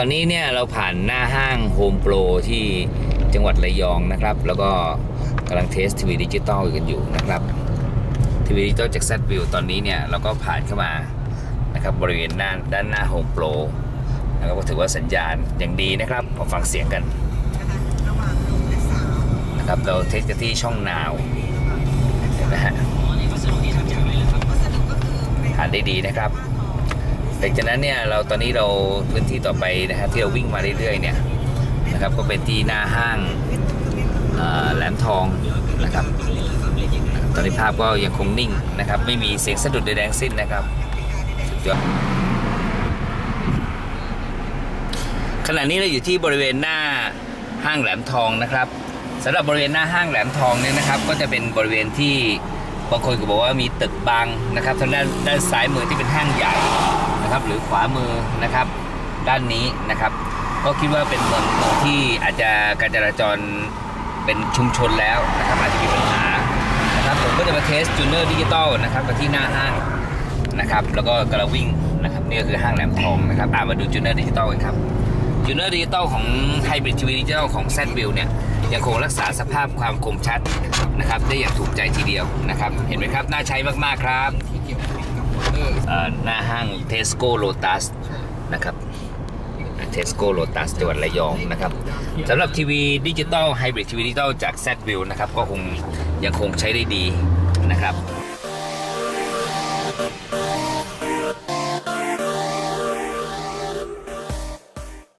อนนี้เนี่ยเราผ่านหน้าห้างโฮมโปรที่จังหวัดระยองนะครับ แล้วก็กำลังเทสทีวีดิจิตอลกันอยู่นะครับทีวีดิจิตอลจากแซดวิวตอนนี้เนี่ยเราก็ผ่านเข้ามานะครับบริเวณด้านด้านหน้าโฮมโปรนะครับก็ถือว่าสัญญาณอย่างดีนะครับมาฟังเสียงกันนะครับเราเทสกันที่ช่องนาวเห็นไหมฮะผ่านได้ดีนะครับ หลังจากนั้นเนี่ยเราตอนนี้เราพื้นที่ต่อไปนะครับที่เราวิ่งมาเรื่อยๆเนี่ยนะครับก็เป็นที่หน้าห้างแหลมทองนะครับ ตอนนี้ภาพก็ยังคงนิ่งนะครับ ไม่มีเสียงสะดุดใดๆสิ้นนะครับขณะนี้เราอยู่ที่บริเวณหน้าห้างแหลมทองนะครับสำหรับบริเวณหน้าห้างแหลมทองเนี่ยนะครับ ก็จะเป็นบริเวณที่บางคนก็บอกว่ามีตึกบังนะครับทางด้านด้านซ้ายมือที่เป็นห้างใหญ่ นะครับ หรือขวามือนะครับ ด้านนี้นะครับ ก็คิดว่าเป็นเมืองที่อาจจะการจราจรเป็นชุมชนแล้วนะครับ อาจจะมีปัญหานะครับ ผมก็จะมาเทสจูเนอร์ดิจิตอลนะครับกับที่หน้าห้างนะครับ แล้วก็กำลังวิ่งนะครับนี่ก็คือห้างแหลมทองนะครับอ่ามาดูจูเนอร์ดิจิตอลกันครับจูเนอร์ดิจิตอลของไฮบริดทีวีดิจิตอลของ z w i l เนี่ยยังคงรักษาสภาพความคมชัดนะครับ ได้อย่างถูกใจทีเดียวนะครับ เห็นไหมครับ น่าใช้มาก ๆ ครับ หน้าห้างเทสโก้โลตัสนะครับเทสโก้โลตัสจังหวัดระยองนะครับสำหรับทีวีดิจิตอลไฮบริดทีวีดิจิตอลจาก z v i l นะครับ ก็คงยังคงใช้ได้ดีนะครับ